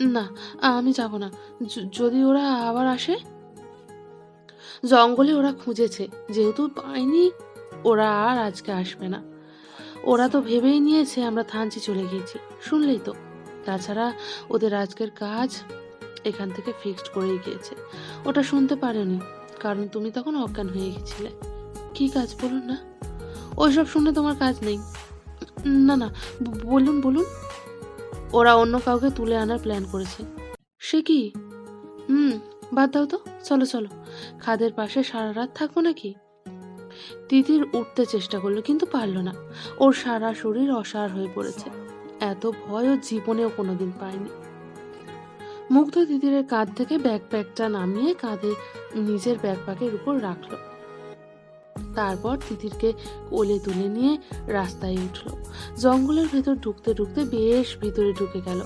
না, আমি যাব না। যদি ওরা আবার আসে? জঙ্গলে ওরা খুঁজেছে, যেহেতু পায়নি ওরা আর আজকে আসবে না। ওরা তো ভেবেই নিয়েছে আমরা থানচি চলে গিয়েছি, শুনলেই তো। তাছাড়া ওদের আজকের কাজ এখান থেকে ফিক্সড করেই গিয়েছে। ওটা শুনতে পারেনি, কারণ তুমি তখন অজ্ঞান হয়ে গেছিলে। কি কাজ বলুন না? ওইসব শুনে তোমার কাজ নেই। না না বলুন বলুন। ওরা অন্য কাউকে তুলে আনার প্ল্যান করেছে। সে কি? হুম, বাদ দাও তো। চলো চলো। খাদের পাশে সারা রাত থাকব নাকি? তিতির উঠতে চেষ্টা করল, কিন্তু পারল না। ওর সারা শরীর অসাড় হয়ে পড়েছে। এত ভয় ও জীবনেও কোনোদিন পায়নি। মুগ্ধ তিতিরের কাঁধ থেকে ব্যাকপ্যাকটা নামিয়ে কাঁধে নিজের ব্যাকপ্যাকের উপর রাখল। তারপর তিতিরকে কোলে তুলে নিয়ে রাস্তায় উঠল। জঙ্গলের ভেতর ঢুকতে ঢুকতে বেশ ভিতরে ঢুকে গেল।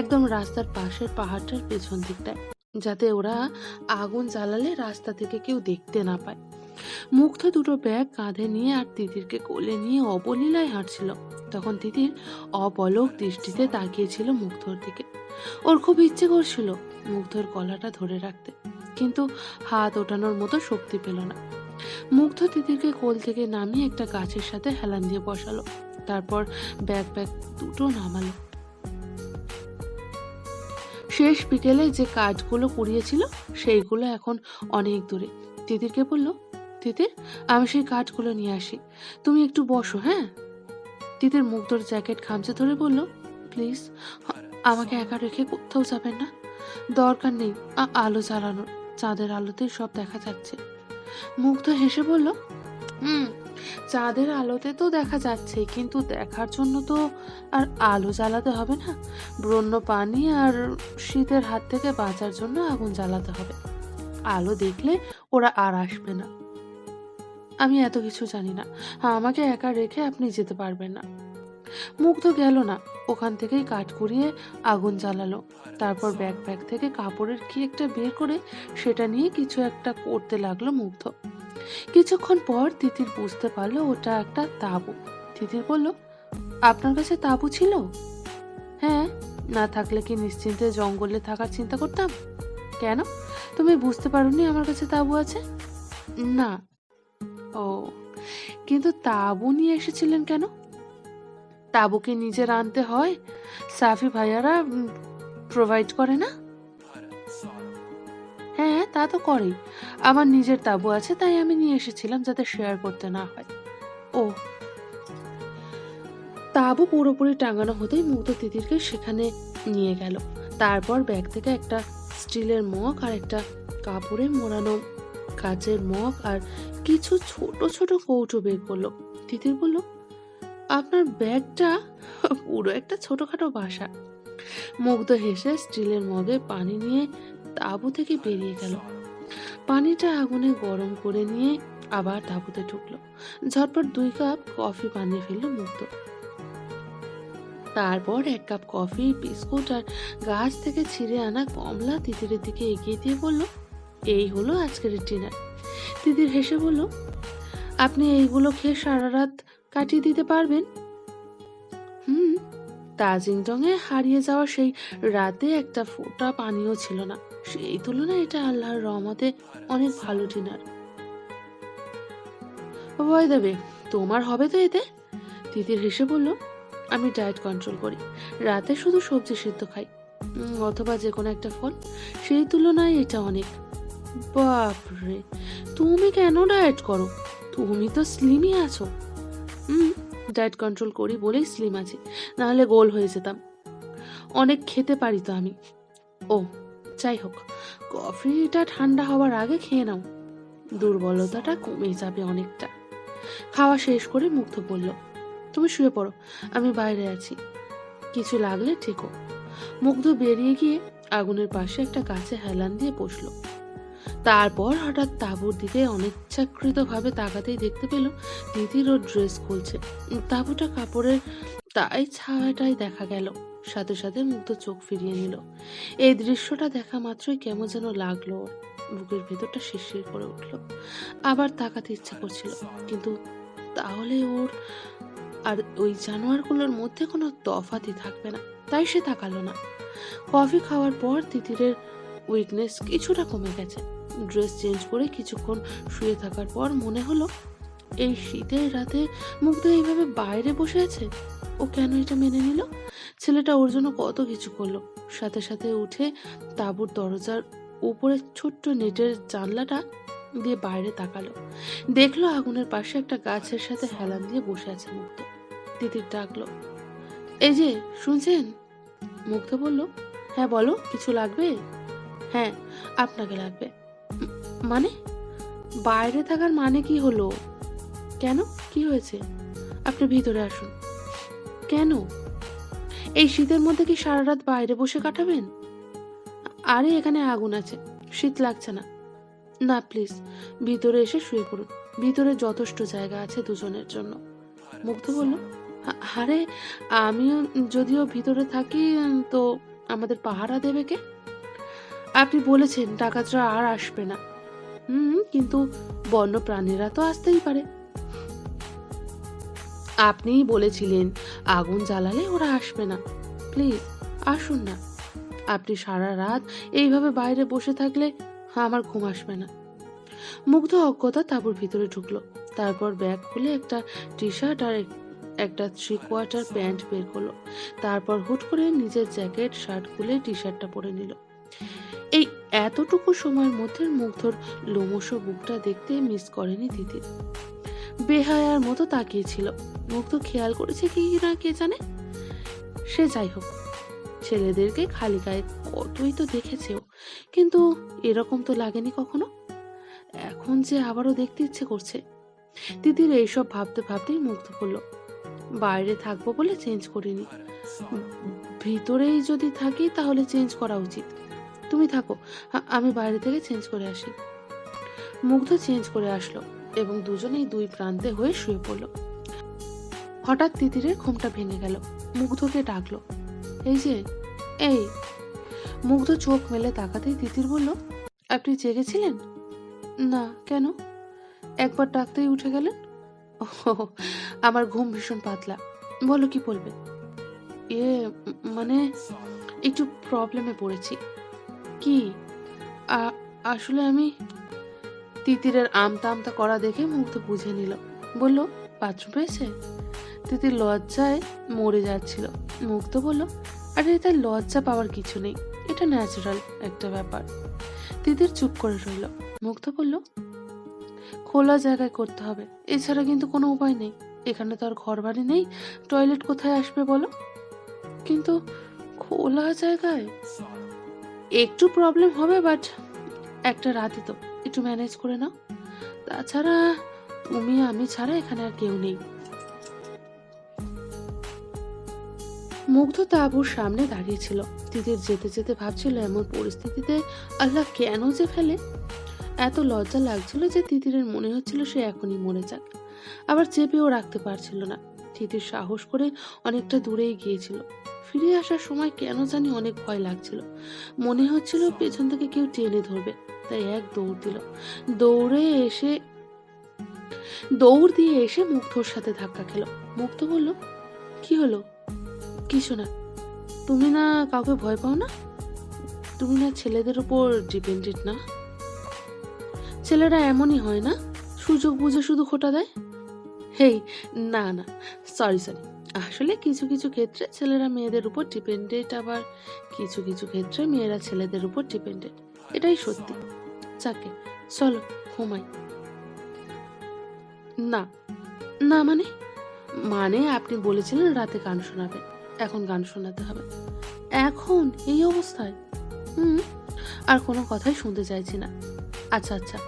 একদম রাস্তার পাশের পাহাড়টার পেছন দিকটায়, যাতে ওরা আগুন জ্বালালে রাস্তা থেকে কেউ দেখতে না পায়। মুগ্ধ দুটো ব্যাগ কাঁধে নিয়ে আর তিতিরকে কোলে নিয়ে অবলীলায় হাঁটছিল। তখন তিতির অপলক দৃষ্টিতে তাকিয়েছিল মুগ্ধর দিকে। ওর খুব ইচ্ছে করছিল মুগ্ধর গলাটা ধরে রাখতে, কিন্তু হাত ওঠানোর মতো শক্তি পেল না। মুগ্ধ তিতিরকে কোল থেকে নামিয়ে একটা গাছের সাথে হেলান দিয়ে বসালো। তারপর ব্যাগ ব্যাগ দুটো নামালো। শেষ বিকেলে যে কাজগুলো কুড়িয়েছিল সেইগুলো এখন অনেক দূরে। তিতিরকে বলল, তিতির, আমি সেই কাঠগুলো নিয়ে আসি। তুমি একটু বসো হ্যাঁ? তিতির মুগ্ধর জ্যাকেট খামচে ধরে বলল, প্লিজ, আমাকে একা রেখে কোথাও যাবেন না। দরকার নেই আলো জ্বালানোর। চাঁদের আলোতেই সব দেখা যাচ্ছে। মুগ্ধ হেসে বলল, হুম, চাঁদের আলোতে তো দেখা যাচ্ছে, কিন্তু দেখার জন্য তো আর আলো জ্বালাতে হবে না। বন্য পানি আর শীতের হাত থেকে বাঁচার জন্য আগুন জ্বালাতে হবে। আলো দেখলে ওরা আর আসবে না। আমি এত কিছু জানি না। আমাকে একা রেখে আপনি যেতে পারবেন না। মুগ্ধ গেল না। ওখান থেকেই কাঠ কুড়িয়ে আগুন জ্বালালো। তারপর ব্যাগ ব্যাগ থেকে কাপড়ের কি একটা বের করে সেটা নিয়ে কিছু একটা করতে লাগল মুগ্ধ। কিছুক্ষণ পর তিতির বুঝতে পারল ওটা একটা তাঁবু। তিতির বলল, আপনার কাছে তাঁবু ছিল? হ্যাঁ না থাকলে কি নিশ্চিন্তে জঙ্গলে থাকার চিন্তা করতাম? কেন? তুমি বুঝতে পারোনি আমার কাছে তাঁবু আছে? না। ও, কিন্তু তাঁবু নিয়ে এসেছিলেন কেন? তাঁবুকে নিজে আনতে হয়? সাফি ভাইয়ারা প্রোভাইড করে না? হ্যাঁ তা তো করেই। আমার নিজের তাঁবু আছে, তাই আমি নিয়ে এসেছিলাম যাতে শেয়ার করতে না হয়। ও। তাঁবু পুরোপুরি টাঙানো হতেই মুগ্ধ তিতিরকে সেখানে নিয়ে গেল। তারপর ব্যাগ থেকে একটা স্টিলের মগ আর একটা কাপড়ে মোড়ানো কাচের মগ আর কিছু ছোট ছোট কৌটো বের করল। তিতির বলল আপনার ব্যাগটা পুরো একটা ছোটখাটো বাসা। মুগ্ধ হেসে স্টিলের মগে পানি নিয়ে তাঁবু থেকে বেরিয়ে গেল। পানিটা আগুনে গরম করে নিয়ে আবার তাঁবুতে ঢুকলো। ঝটপট দুই কাপ কফি বানিয়ে ফেলল মুগ্ধ। তারপর এক কাপ কফি, বিস্কুট আর গাছ থেকে ছিঁড়ে আনা কমলা তিতিরের দিকে এগিয়ে দিয়ে বলল, এই হলো আজকের ডিনার। তিতির হেসে বলল আপনি এইগুলো খেয়ে সারা রাত কাটিয়ে দিতে পারবেন? হুম তাজিংটংয়ে হারিয়ে যাওয়া সেই রাতে একটা ফোঁটা পানিও ছিল না। সেই তুলনায় এটা আল্লাহর রহমতে অনেক ভালো ডিনার। ভয় দেবে, তোমার হবে তো এতে? তিতির হেসে বলল, আমি ডায়েট কন্ট্রোল করি। রাতে শুধু সবজি সিদ্ধ খাই অথবা যে কোনো একটা ফল। সেই তুলনায় এটা অনেক। বাপরে, তুমি কেন ডায়েট করো? তুমি তো স্লিমই আছো। হুম ডায়েট কন্ট্রোল করি বলেই স্লিম আছি, নাহলে গোল হয়ে যেতাম। অনেক খেতে পারি তো আমি। ও, যাই হোক, কফিটা ঠান্ডা হওয়ার আগে খেয়ে নাও। দুর্বলতাটা কমে যাবে অনেকটা। খাওয়া শেষ করে মুগ্ধ বলল, তুমি শুয়ে পড়ো, আমি বাইরে আছি। কিছু লাগলে ঠেকো। মুগ্ধ বেরিয়ে গিয়ে আগুনের পাশে একটা গাছে হেলান দিয়ে বসল। তারপর হঠাৎ তাঁবুর দিকে অনিচ্ছাকৃত ভাবে তাকাতেই দেখতে পেল দিদির ওর ড্রেস খুলছে। তাঁবুটা কাপড়ের তাই ছায়াটাই দেখা গেল। সাথে সাথে মুগ্ধ চোখ ফিরিয়ে নিল। এই দৃশ্যটা দেখা মাত্রই কেমন যেন লাগল বুকের ভেতরটা শিরশির করে উঠল। আবার তাকাতে ইচ্ছা করছিল, কিন্তু তাহলে ওর আর ওই জানোয়ারগুলোর মধ্যে কোনো তফাতই থাকবে না। তাই সে তাকালো না। কফি খাওয়ার পর তিতিরের উইকনেস কিছুটা কমে গেছে। ড্রেস চেঞ্জ করে কিছুক্ষণ শুয়ে থাকার পর মনে হলো, এই শীতের রাতে মুগ্ধ এইভাবে বাইরে বসে আছে? ও কেন এটা মেনে নিল? ছেলেটা ওর জন্য কত কিছু করল। সাথে সাথে উঠে তাঁবুর দরজার উপরে ছোট্ট নেটের জানলাটা দিয়ে বাইরে তাকালো। দেখল আগুনের পাশে একটা গাছের সাথে হেলান দিয়ে বসে আছে মুগ্ধ। তিতির ডাকলো, এই যে, শুনছেন? মুগ্ধ বলল হ্যাঁ বলো, কিছু লাগবে? হ্যাঁ আপনাকে লাগবে। মানে? বাইরে থাকার মানে কি হলো? কেন? কি হয়েছে? আপনি ভিতরে আসুন। কেন? এই শীতের মধ্যে কি সারা রাত বাইরে বসে কাটাবেন? আরে, এখানে আগুন আছে। শীত লাগছে না। না, প্লিজ, ভিতরে এসে শুয়ে পড়ুন। ভিতরে যথেষ্ট জায়গা আছে দুজনের জন্য। মুগ্ধ বলল, "আ- আরে, আমিও যদিও ভিতরে থাকি, তো আমাদের পাহারা দেবে কে? আপনি বলেছেন, ডাকাতরা আর আসবে না। হুম, কিন্তু বন্য প্রাণীরা তো আসতেই পারে। আপনিই বলেছিলেন, আগুন জ্বালালে ওরা আসবে না। প্লিজ, আসুন না। আপনি সারা রাত এইভাবে বাইরে বসে থাকলে আমার ঘুম আসবে না। মুগ্ধ অজ্ঞতা তাঁবুর ভিতরে ঢুকলো। তারপর ব্যাগ খুলে একটা টি শার্ট আর একটা থ্রি কোয়ার্টার প্যান্ট বের করল। তারপর হুট করে নিজের জ্যাকেট, শার্ট খুলে টি শার্টটা পরে নিল। এই এতটুকু সময়ের মধ্যে মুগ্ধর লোমশ বুকটা দেখতে মিস করেনি তিতির বেহায়ার মতো তাকিয়েছিল। মুগ্ধ খেয়াল করেছে কি না কে জানে? সে যাই হোক, ছেলেদেরকে খালি গায়ে কতই তো দেখেছেও, কিন্তু এরকম তো লাগেনি কখনো? এখন যে আবারও দেখতে ইচ্ছে করছে। দিদির এইসব ভাবতে ভাবতেই মুগ্ধ করল বাইরে থাকব বলে চেঞ্জ করিনি। ভিতরেই যদি থাকি তাহলে চেঞ্জ করা উচিত। তুমি থাকো। আমি বাইরে থেকে চেঞ্জ করে আসি। মুগ্ধ চেঞ্জ করে আসলো এবং দুজনেই দুই প্রান্তে হয়ে শুয়ে পড়ল। হঠাৎ তিতিরের ঘুমটা ভেঙে গেল। মুগ্ধকে ডাকলো এই যে এই। মুগ্ধ চোখ মেলে তাকাতেই তিতির বলল আপনি জেগেছিলেন না কেন? একবার ডাকতেই উঠে গেলেন? ওহ, আমার ঘুম ভীষণ পাতলা। বলো কি বলবে? এ মানে একটু প্রবলেমে পড়েছি। কি? আসলে আমি তিতিরের আমতা আমতা করা দেখে মুগ্ধ বুঝে নিল বলল, বাথরুম পেয়েছে তিতির লজ্জায় মরে যাচ্ছিল। মুগ্ধ বলল, আরে, এতে লজ্জা পাওয়ার কিছু নেই। এটা ন্যাচারাল একটা ব্যাপার। তিতির চুপ করে রইল। মুগ্ধ বলল, খোলা জায়গায় করতে হবে। এছাড়া কিন্তু কোনো উপায় নেই। এখানে তো আর ঘর বাড়ি নেই। টয়লেট কোথায় আসবে বলো? কিন্তু খোলা জায়গায়? একটু প্রবলেম হবে বাট একটা রাতে তো একটু ম্যানেজ করে নাও। তাছাড়া তুমি আমি ছাড়া এখানে আর কেউ নেই। মুগ্ধ তাঁবুর সামনে দাঁড়িয়েছিল তিতির যেতে যেতে ভাবছিল, এমন পরিস্থিতিতে আল্লাহ কেন যে ফেলে? এত লজ্জা লাগছিল যে তিতিরের মনে হচ্ছিল সে এখনই মরে যাক। আবার চেপেও রাখতে পারছিল না। তিতির সাহস করে অনেকটা দূরেই গিয়েছিল। ফিরে আসার সময় কেন জানি অনেক ভয় লাগছিল। মনে হচ্ছিল পেছন থেকে কেউ টেনে ধরবে তাই এক দৌড় দিল। দৌড়ে এসে দৌড় দিয়ে এসে মুগ্ধর সাথে ধাক্কা খেলো। মুগ্ধ বলল কি হলো? কিছু না। তুমি না কাউকে ভয় পাও না? তুমি না ছেলেদের উপর ডিপেন্ডেন্ট না? ছেলেরা এমনই হয় না? সুযোগ বুঝে শুধু খোটা দেয়? হেই না না। Sorry sorry. আসলে কিছু কিছু ক্ষেত্রে ছেলেরা মেয়েদের উপর ডিপেন্ডেন্ট আবার কিছু কিছু ক্ষেত্রে মেয়েরা ছেলেদের উপর ডিপেন্ডেন্ট এটাই সত্যি। যাকে, চলো, ঘুমাই। না না মানে? মানে আপনি বলেছিলেন রাতে গান শোনাবেন। এখন গান শোনাতে হবে। এখন? এই অবস্থায়? হুম? আর কোনো কথাই শুনতে চাইছি না। আচ্ছা আচ্ছা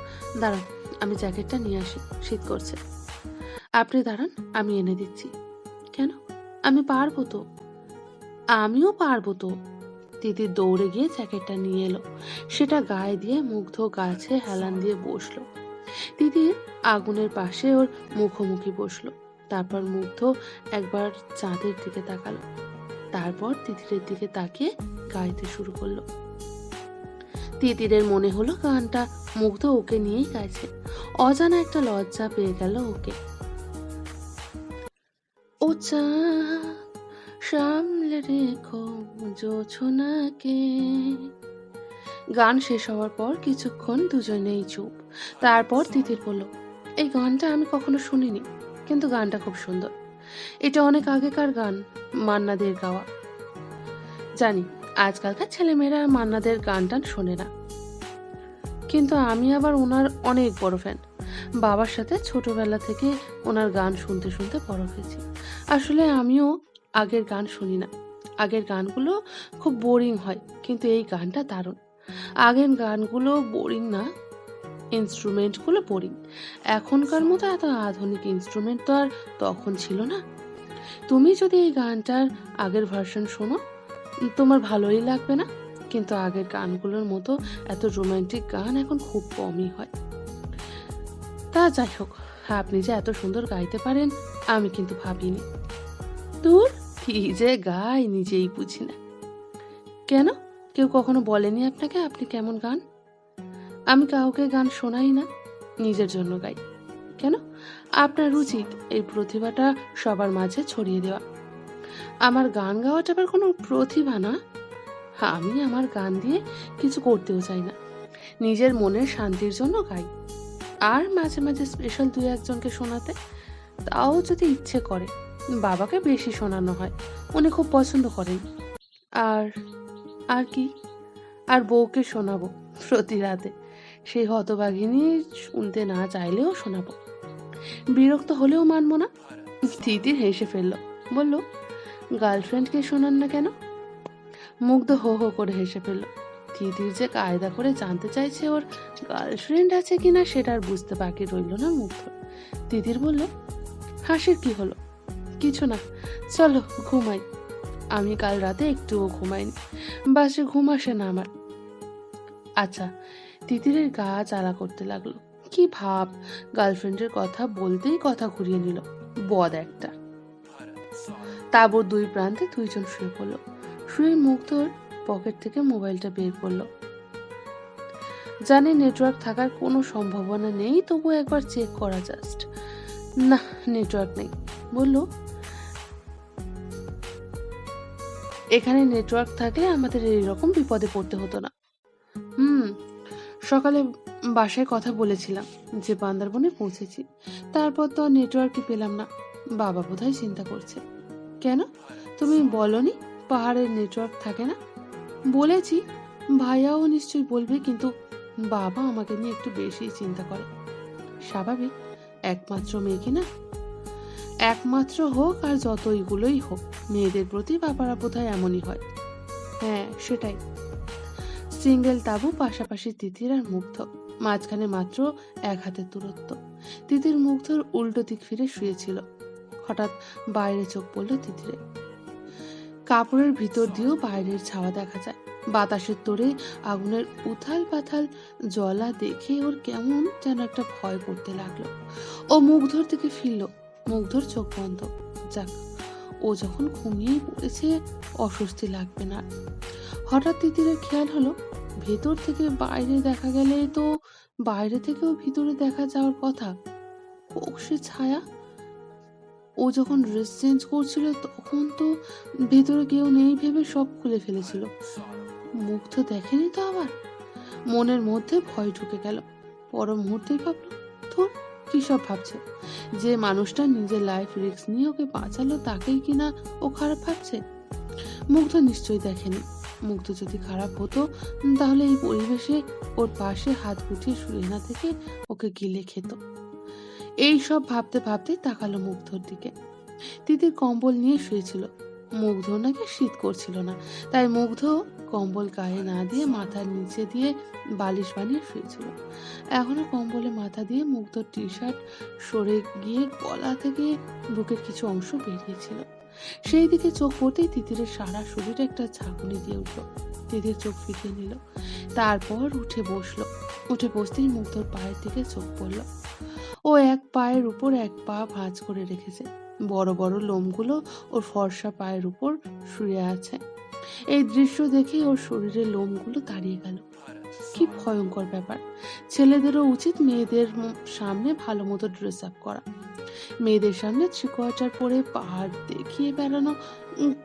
দাঁড়ান, আমি জ্যাকেটটা নিয়ে আসি। শীত করছে। আপনি দাঁড়ান, আমি এনে দিচ্ছি। আমি পারব তো। আমিও পারব তো। দিদি দৌড়ে গিয়ে জ্যাকেটটা নিয়ে এলো। সেটা গায়ে দিয়ে মুগ্ধ গাছে হেলান দিয়ে বসল। দিদি আগুনের পাশে ওর মুখোমুখি বসল। তারপর মুগ্ধ একবার চাঁদের দিকে তাকালো। তারপর তিতিরের দিকে তাকিয়ে গাইতে শুরু করল। তিতিরের মনে হলো গানটা মুগ্ধ ওকে নিয়েই গাইছে। অজানা একটা লজ্জা পেয়ে গেল ওকে। ও সামলে রেখো জোছনাকে গান শেষ হওয়ার পর কিছুক্ষণ দুজনেই চুপ। তারপর তিতির বলল, এই গানটা আমি কখনো শুনিনি, কিন্তু গানটা খুব সুন্দর। এটা অনেক আগেকার গান, মান্নাদের গাওয়া। জানি, আজকালকার ছেলেমেয়েরা মান্নাদের গান টান শোনে না। কিন্তু আমি আবার ওনার অনেক বড় ফ্যান বাবার সাথে ছোটবেলা থেকে ওনার গান শুনতে শুনতে বড় হয়েছি। আসলে আমিও আগের গান শুনি না। আগের গানগুলো খুব বোরিং হয়, কিন্তু এই গানটা দারুণ। আগের গানগুলো বোরিং না ইনস্ট্রুমেন্টগুলো বোরিং এখনকার মতো এত আধুনিক ইনস্ট্রুমেন্ট তো আর তখন ছিল না। তুমি যদি এই গানটার আগের ভার্সন শোনো, তোমার ভালোই লাগবে না। কিন্তু আগের গানগুলোর মতো এত রোমান্টিক গান এখন খুব কমই হয়। তা যাই হোক, আপনি যে এত সুন্দর গাইতে পারেন, আমি কিন্তু ভাবিনি। দূর কি যে গাই নিজেই বুঝি না। কেন? কেউ কখনো বলেনি আপনাকে আপনি কেমন গান? আমি কাউকে গান শোনাই না, নিজের জন্য গাই। কেন? আপনার উচিত এই প্রতিভাটা সবার মাঝে ছড়িয়ে দেওয়া। আমার গান গাওয়াটা আবার কোনো প্রতিভা না? আমি আমার গান দিয়ে কিছু করতেও চাই না। নিজের মনের শান্তির জন্য গাই। আর মাঝে মাঝে স্পেশাল দুই একজনকে শোনাতে, তাও যদি ইচ্ছে করে। বাবাকে বেশি শোনানো হয়। উনি খুব পছন্দ করেন। আর আর কি? আর বউকে শোনাবো প্রতি রাতে। সেই হতবাগিনী শুনতে না চাইলেও শোনাবো। বিরক্ত হলেও মানবো না। তিতির হেসে ফেলল। বলল, গার্লফ্রেন্ডকে শোনান না কেন? মুগ্ধ হো হো করে হেসে ফেলল। তিতির যে কায়দা করে জানতে চাইছে ওর গার্লফ্রেন্ড আছে কিনা সেটা আর বুঝতে বাকি রইল না মুগ্ধ। তিতির বলল, হাসির কি হলো? কিছু না। চলো, ঘুমাই। আমি কাল রাতে একটুও ঘুমাইনি। বাসে ঘুম আসে না আমার। আচ্ছা তিতিরের গা চালা করতে লাগল। কি ভাব! গার্লফ্রেন্ডের কথা বলতেই কথা ঘুরিয়ে নিল। বদ একটা। তারপর দুই প্রান্তে দুইজন শুয়ে পড়ল। শুয়ে মুগ্ধর পকেট থেকে মোবাইলটা বের করল। জানি নেটওয়ার্ক থাকার কোনো সম্ভাবনা নেই তবু একবার চেক করা জাস্ট। না, নেটওয়ার্ক নেই। বলল এখানে নেটওয়ার্ক থাকলে আমাদের এইরকম বিপদে পড়তে হতো না। হুম, সকালে বাসায় কথা বলেছিলাম যে বান্দারবনে পৌঁছেছি। তারপর তো আর নেটওয়ার্কই পেলাম না। বাবা বোধহয় চিন্তা করছে। কেন? তুমি বলনি পাহাড়ের নেটওয়ার্ক থাকে না? বলেছি, ভাইয়াও নিশ্চয়ই বলবে, কিন্তু বাবা আমাকে নিয়ে একটু বেশি চিন্তা করে। স্বাভাবিক, একমাত্র মেয়ে কিনা একমাত্র হোক আর যতইগুলোই হোক, মেয়েদের প্রতি বাবারা বোধহয় এমনই হয়। হ্যাঁ সেটাই। সিঙ্গেল তাবু, পাশাপাশি তিতির আর মুগ্ধ। মাঝখানে মাত্র এক হাতের দূরত্ব। তিতির মুগ্ধর উল্টো দিক ফিরে শুয়েছিল। হঠাৎ বাইরে চোখ পড়ল তিতিরে কাপড়ের ভিতর দিয়েও বাইরের ছাওয়া দেখা যায়। বাতাসের তোড়ে আগুনের উথাল পাথাল জলা দেখে ওর কেমন যেন একটা ভয় করতে লাগল। ও মুগ্ধর দিকে ফিরল। মুগ্ধর চোখ বন্ধ। যাক, ও যখন ঘুমিয়েই পড়েছে, অস্বস্তি লাগবে না। হঠাৎ তিতিরের খেয়াল হলো, ভেতর থেকে বাইরে দেখা গেলে তো বাইরে থেকেও ভিতরে দেখা যাওয়ার কথা। সে ছায়া? ও যখন ড্রেস চেঞ্জ করছিল, তখন তো ভেতরে কেউ নেই ভেবে সব খুলে ফেলেছিল। মুখ তো দেখেনি তো আবার? মনের মধ্যে ভয় ঢুকে গেল। পর মুহূর্তেই ভাবলো তোর কি সব ভাবছে। যে মানুষটা নিজের লাইফ রিস্ক নিয়ে ওকে বাঁচালো তাকেই কিনা ও খারাপ ভাবছে? মুগ্ধ নিশ্চয়ই দেখেনি। মুগ্ধ যদি খারাপ হতো, তাহলে এই পরিবেশে ওর পাশে হাত গুটিয়ে শুয়ে না থেকে ওকে গিলে খেত। এই সব ভাবতে ভাবতে তাকালো মুগ্ধর দিকে। তিতির কম্বল নিয়ে শুয়েছিল। মুগ্ধ নাকি শীত করছিল না। তাই মুগ্ধ কম্বল গায়ে না দিয়ে মাথার নিচে দিয়ে বালিশ বানিয়ে শুয়েছিল। এখনও কম্বলে মাথা দিয়ে মুগ্ধর টি শার্ট সরে গিয়ে গলা থেকে বুকের কিছু অংশ বেরিয়েছিল। সেই দিকে চোখ পড়তেই তিতিরের সারা শরীরে একটা ঝাঁকুনি দিয়ে উঠল। তিতির চোখ ফিরিয়ে নিল। তারপর উঠে বসল। উঠে বসতেই মুগ্ধর পায়ের দিকে চোখ পড়ল। এক পায়ের উপর এক পা ভাঁজ করে রেখেছে। বড় বড় লোমগুলো ওর ফর্সা পায়ের উপর শুয়ে আছে। এই দৃশ্য দেখে ওর শরীরের লোমগুলো দাঁড়িয়ে গেল। কি ভয়ঙ্কর ব্যাপার। ছেলেদেরও উচিত মেয়েদের সামনে ভালো মতো ড্রেস আপ করা। মেয়েদের সামনে থ্রি কোয়ার্টার পরে পাহাড় দেখিয়ে বেড়ানো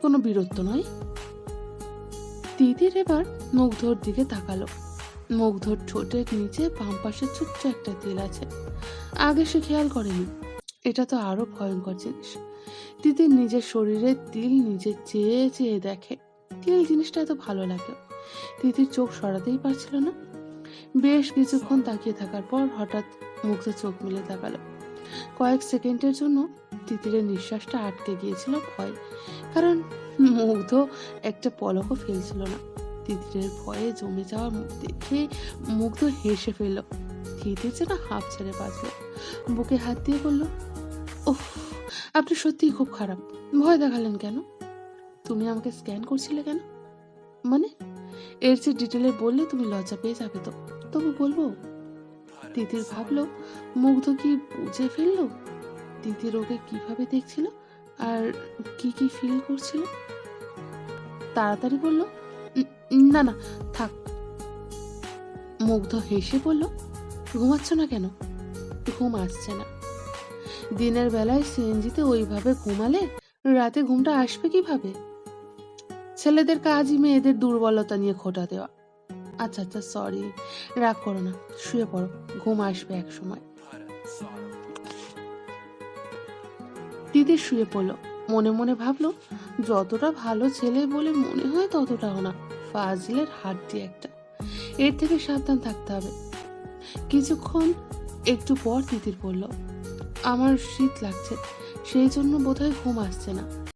কোনো বীরত্ব নয়। দিদির এবার মুগ্ধর দিকে তাকালো। মুগ্ধর ঠোঁটের নিচে বাম পাশে ছোট্ট একটা তিল আছে। আগে সে খেয়াল করেনি। এটা তো আরও ভয়ঙ্কর জিনিস। তিতির নিজের শরীরে তিল নিজে চেয়ে চেয়ে দেখে, তিল জিনিসটা এত ভালো লাগে। তিতির চোখ সরাতেই পারছিল না। বেশ কিছুক্ষণ তাকিয়ে থাকার পর হঠাৎ মুগ্ধ চোখ মিলে তাকালো। কয়েক সেকেন্ডের জন্য তিতিরের নিঃশ্বাসটা আটকে গিয়েছিল ভয়, কারণ মুগ্ধ একটা পলকও ফেলছিল না। তিতিরের ভয়ে জমে যাওয়ার মুখ দেখে মুগ্ধ হেসে ফেলল। তিতির যেন হাফ ছেড়ে বাঁচল বুকে হাত দিয়ে বলল ওহ আপনি সত্যিই খুব খারাপ। ভয় দেখালেন কেন? তুমি আমাকে স্ক্যান করছিলে কেন? মানে এর চেয়ে ডিটেলে বললে তুমি লজ্জা পেয়ে যাবে তো। তবু বলব, তিতির ভাবলো, মুগ্ধ কি বুঝে ফেলল? তিতির ওকে কীভাবে দেখছিল? আর কি কি ফিল করছিল? তাড়াতাড়ি বলল না না, থাক। মুগ্ধ হেসে বলল ঘুমাচ্ছ না কেন? ঘুম আসছে না। দিনের বেলায় সিএনজিতে ওইভাবে ঘুমালে রাতে ঘুমটা আসবে কীভাবে? ছেলেদের কাজই মেয়েদের দুর্বলতা নিয়ে খোটা দেওয়া। আচ্ছা আচ্ছা সরি রাগ করো না, শুয়ে পড়ো, ঘুম আসবে এক সময়। দিদি শুয়ে পড়ল, মনে মনে ভাবলো, যতটা ভালো ছেলে বলে মনে হয় ততটাও না, ফাজিলের হাড্ডি একটা। এর থেকে সাবধান থাকতে হবে। কিছুক্ষণ একটু পর তিতির পড়ল। আমার শীত লাগছে সেই জন্য বোধহয় ঘুম আসছে না।